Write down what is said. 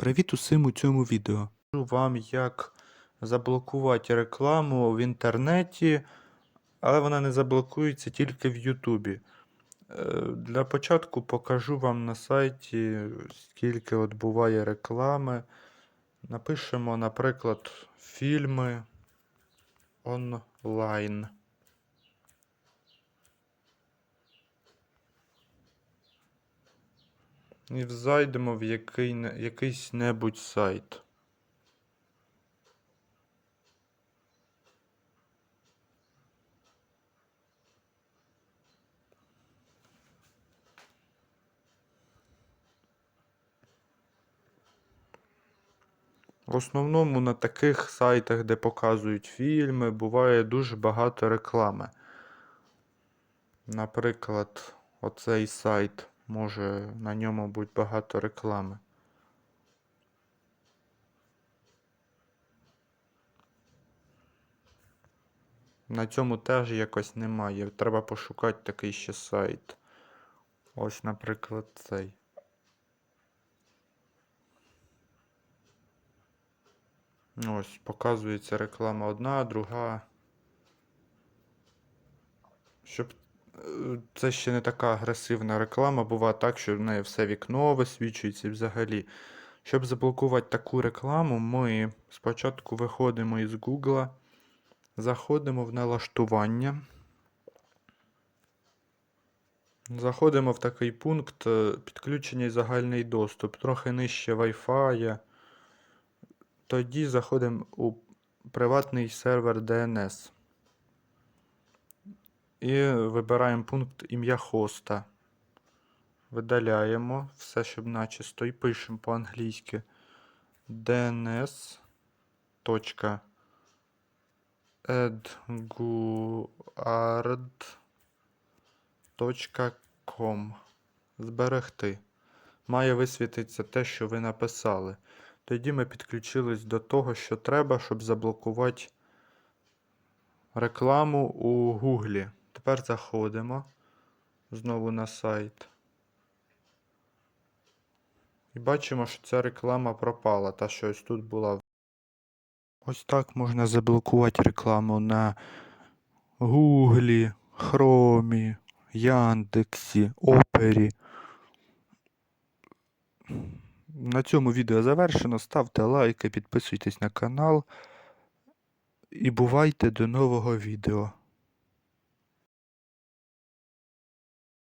Привіт усім у цьому відео. Вам, як заблокувати рекламу в інтернеті, але вона не заблокується тільки в Ютубі. Е, Для початку покажу вам на сайті, скільки от буває реклами. Напишемо, наприклад, фільми онлайн. І зайдемо в який, якийсь небудь сайт. В основному на таких сайтах, де показують фільми, буває дуже багато реклами. Наприклад, оцей сайт може на ньому бути багато реклами. На цьому теж якось немає. Треба пошукати такий ще сайт. Ось, наприклад, цей. Ось, показується реклама одна, друга. Щоб це ще не така агресивна реклама, буває так, що в неї все вікно висвічується взагалі. Щоб заблокувати таку рекламу, ми спочатку виходимо із Google, заходимо в налаштування. Заходимо в такий пункт е, підключення і загальний доступ, трохи нижче Wi-Fi. Тоді заходимо у приватний сервер DNS. І вибираємо пункт ім'я хоста. Видаляємо все, щоб начисто, і пишемо по-англійськи dns.edguard.com Зберегти. Має висвітитися те, що ви написали. Тоді ми підключились до того, що треба, щоб заблокувати рекламу у Гуглі. Тепер заходимо знову на сайт. І бачимо, що ця реклама пропала, та що ось тут була. Ось так можна заблокувати рекламу на Гуглі, Хромі, Яндексі, Опері. На цьому відео завершено. Ставте лайки, підписуйтесь на канал. І бувайте до нового відео.